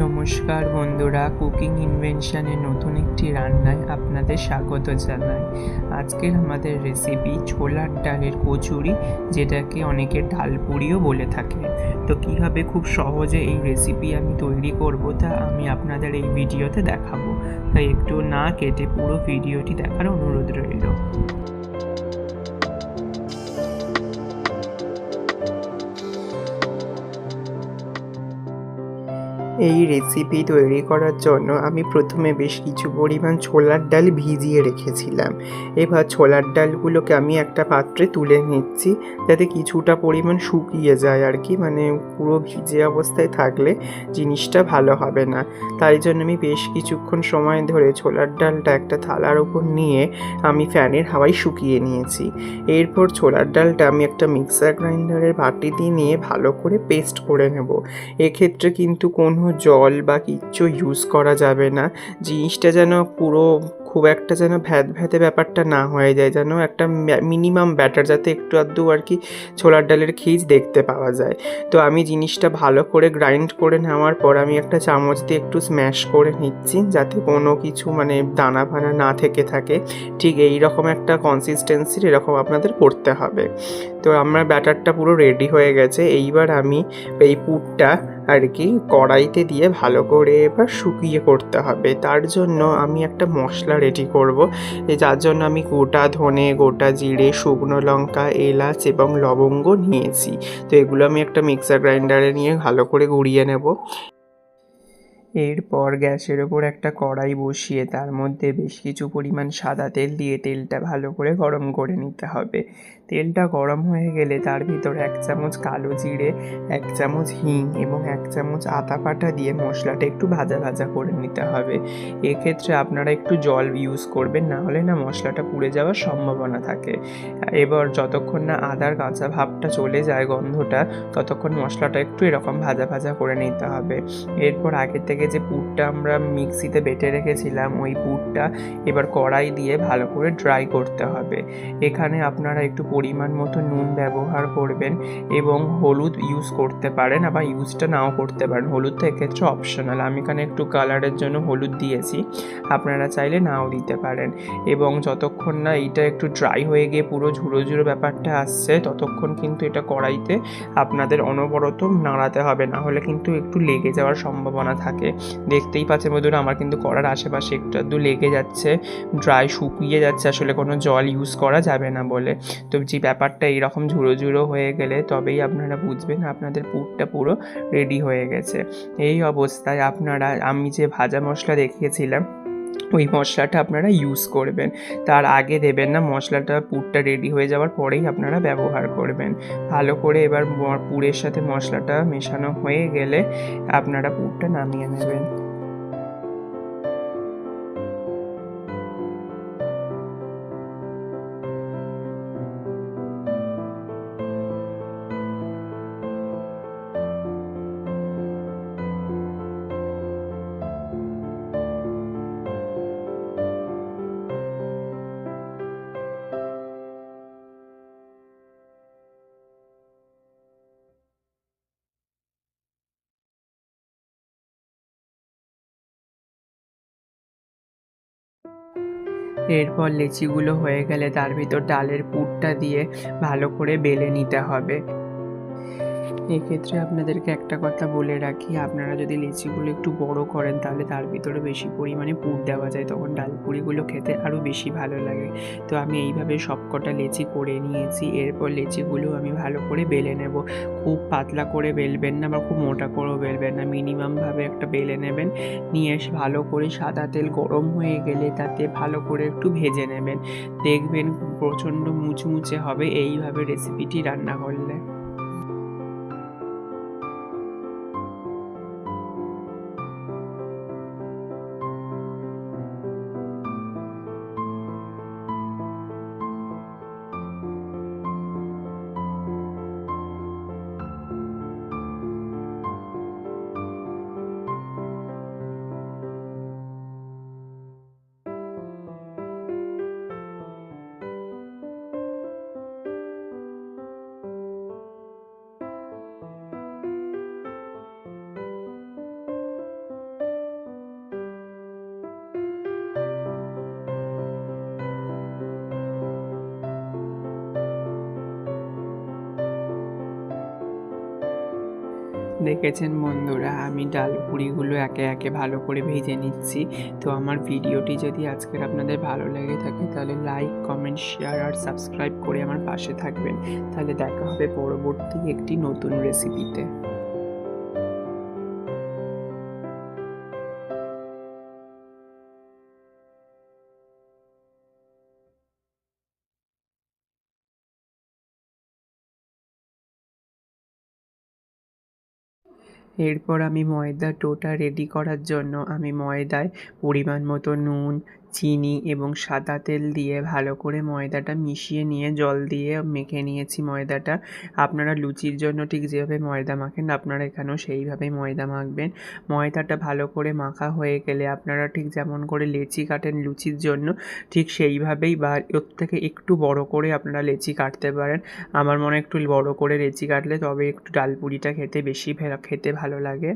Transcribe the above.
নমস্কার বন্ধুরা, কুকিং ইনভেনশনের নতুন একটি রান্নায় আপনাদের স্বাগত জানাই। আজকের আমাদের রেসিপি ছোলার ডালের কচুরি, যেটাকে অনেকে ডালপুরিও বলে থাকে। তো কীভাবে খুব সহজে এই রেসিপি আমি তৈরি করব তা আমি আপনাদের এই ভিডিওতে দেখাবো। তাই একটু না কেটে পুরো ভিডিওটি দেখার অনুরোধ রইল। এই রেসিপি তৈরি করার জন্য আমি প্রথমে বেশ কিছু পরিমাণ ছোলার ডাল ভিজিয়ে রেখেছিলাম। এবার ছোলার ডালগুলোকে আমি একটা পাত্রে তুলে নিচ্ছি যাতে কিছুটা পরিমাণ শুকিয়ে যায় আর কি মানে পুরো ভিজে অবস্থায় থাকলে জিনিসটা ভালো হবে না। তাই জন্য আমি বেশ কিছুক্ষণ সময় ধরে ছোলার ডালটা একটা থালার উপর নিয়ে আমি ফ্যানের হাওয়ায় শুকিয়ে নিয়েছি। এরপর ছোলার ডালটা আমি একটা মিক্সার গ্রাইন্ডারের বাটিতে নিয়ে ভালো করে পেস্ট করে নেব। এক্ষেত্রে কিন্তু কোনো জল বা কিচ্ছু ইউজ করা যাবে না। জিনিসটা যেন পুরো খুব একটা যেন ভ্যাত ভ্যাতে ব্যাপারটা না হয়ে যায়, যেন একটা মিনিমাম ব্যাটার যাতে একটু আধটু আর কি ছোলার ডালের খিজ দেখতে পাওয়া যায়। তো আমি জিনিসটা ভালো করে গ্রাইন্ড করে নেওয়ার পর আমি একটা চামচ দিয়ে একটু স্ম্যাশ করে নিচ্ছি, যাতে কোনো কিছু মানে দানা ফানা না থেকে থাকে। ঠিক এই রকম একটা কনসিস্টেন্সির এরকম আপনাদের করতে হবে। তো আমার ব্যাটারটা পুরো রেডি হয়ে গেছে। এইবার আমি এই পুরটা আর কি, কড়াইতে দিয়ে ভালো করে এবার শুকিয়ে করতে হবে। তার জন্য আমি একটা মশলা রেডি করব। যার জন্য আমি গোটা ধনে, গোটা জিরে, শুকনো লঙ্কা, এলাচ এবং লবঙ্গ নিয়েছি। তো এগুলো আমি একটা মিক্সার গ্রাইন্ডারে নিয়ে ভালো করে গুঁড়িয়ে নেব। এরপর গ্যাসের ওপর একটা কড়াই বসিয়ে তার মধ্যে বেশ কিছু পরিমাণ সাদা তেল দিয়ে তেলটা ভালো করে গরম করে নিতে হবে। তেলটা গরম হয়ে গেলে তার ভিতর এক চামচ কালো জিরে, এক চামচ হিং এবং এক চামচ আতা পাটা দিয়ে মশলাটা একটু ভাজা ভাজা করে নিতে হবে। এক্ষেত্রে আপনারা একটু জল ইউজ করবেন না হলে না মশলাটা পুড়ে যাওয়ার সম্ভাবনা থাকে। এবার যতক্ষণ না আদার কাঁচা ভাবটা চলে যায় গন্ধটা, ততক্ষণ মশলাটা একটু এরকম ভাজা ভাজা করে নিতে হবে। এরপর আগে থেকে যে পুরটা আমরা মিক্সিতে বেটে রেখেছিলাম, ওই পুরটা এবার কড়াই দিয়ে ভালো করে ড্রাই করতে হবে। এখানে আপনারা একটু পরিমাণ মতো নুন ব্যবহার করবেন এবং হলুদ ইউজ করতে পারেন, আবার ইউজটা নাও করতে পারেন। হলুদ হলুদটা এক্ষেত্রে অপশনাল আমি এখানে একটু কালারের জন্য হলুদ দিয়েছি, আপনারা চাইলে নাও দিতে পারেন। এবং যতক্ষণ না এইটা একটু ড্রাই হয়ে গিয়ে পুরো ঝুড়ো ঝুড়ো ব্যাপারটা আসছে, ততক্ষণ কিন্তু এটা কড়াইতে আপনাদের অনবরত নাড়াতে হবে, না হলে কিন্তু একটু লেগে যাওয়ার সম্ভাবনা থাকে। দেখতেই পাচ্ছেন বন্ধুরা, আমার কিন্তু করার আশেপাশে একটু আধটু লেগে যাচ্ছে ড্রাই শুকিয়ে যাচ্ছে, আসলে কোনো জল ইউজ করা যাবে না বলে। তো যে ব্যাপারটা এইরকম ঝুড়ো ঝুড়ো হয়ে গেলে তবেই আপনারা বুঝবেন আপনাদের পুরটা পুরো রেডি হয়ে গেছে। এই অবস্থায় আপনারা, আমি যে ভাজা মশলা দেখিয়েছিলাম ওই মশলাটা আপনারা ইউজ করবেন। তার আগে দেবেন না, মশলাটা পুরটা রেডি হয়ে যাওয়ার পরেই আপনারা ব্যবহার করবেন। ভালো করে এবার পুরের সাথে মশলাটা মেশানো হয়ে গেলে আপনারা পুরটা নামিয়ে নেবেন। এরপর লেচিগুলো হয়ে গেলে তার ভিতর ডালের পুরটা দিয়ে ভালো করে বেলে নিতে হবে। এক্ষেত্রে আপনাদেরকে একটা কথা বলে রাখি। আপনারা যদি লিচিগুলো একটু বড় করেন, তাহলে তার ভিতরে বেশি পরিমাণে পুর দেওয়া যায়। তখন ডালপুরিগুলো খেতে আরও বেশি ভালো লাগে। তো আমি এইভাবে সবকটা লেচি করে নিয়েছি। এরপর লেচিগুলো আমি ভালো করে বেলে নেব। খুব পাতলা করে বেলবেন না বা খুব মোটা করেও বেলবেন না। মিনিমামভাবে একটা বেলে নেবেন। নিয়ে ভালো করে সাদা তেল গরম হয়ে গেলে তাতে ভালো করে একটু ভেজে নেবেন। দেখবেন প্রচণ্ড মুচমুচে হবে। এইভাবে রেসিপিটি রান্না করলে দেখেছেন বন্ধুরা, আমি ডাল পুরিগুলো একে একে ভালো করে ভেজে নিচ্ছি। তো আমার ভিডিওটি যদি আজকের আপনাদের ভালো লেগে থাকে, তাহলে লাইক কমেন্ট শেয়ার আর সাবস্ক্রাইব করে আমার পাশে থাকবেন। তাহলে দেখা হবে পরবর্তী একটি নতুন রেসিপিতে এরপর আমি ময়দা টোটা রেডি করার জন্য আমি ময়দায় পরিমাণ মতো নুন চিনি এবং সাদা তেল দিয়ে ভালো করে ময়দাটা মিশিয়ে নিয়ে জল দিয়ে মেখে নিয়েছি ময়দাটা। আপনারা লুচির জন্য ঠিক যেভাবে ময়দা মাখেন, আপনারা এখানেও সেইভাবেই ময়দা মাখবেন। ময়দাটা ভালো করে মাখা হয়ে গেলে আপনারা ঠিক যেমন করে লেচি কাটেন লুচির জন্য, ঠিক সেইভাবেই বা ওর থেকে একটু বড় করে আপনারা লেচি কাটতে পারেন। আমার মনে একটু বড় করে লেচি কাটলে তবে একটু ডালপুরিটা খেতে বেশি খেতে ভালো লাগে।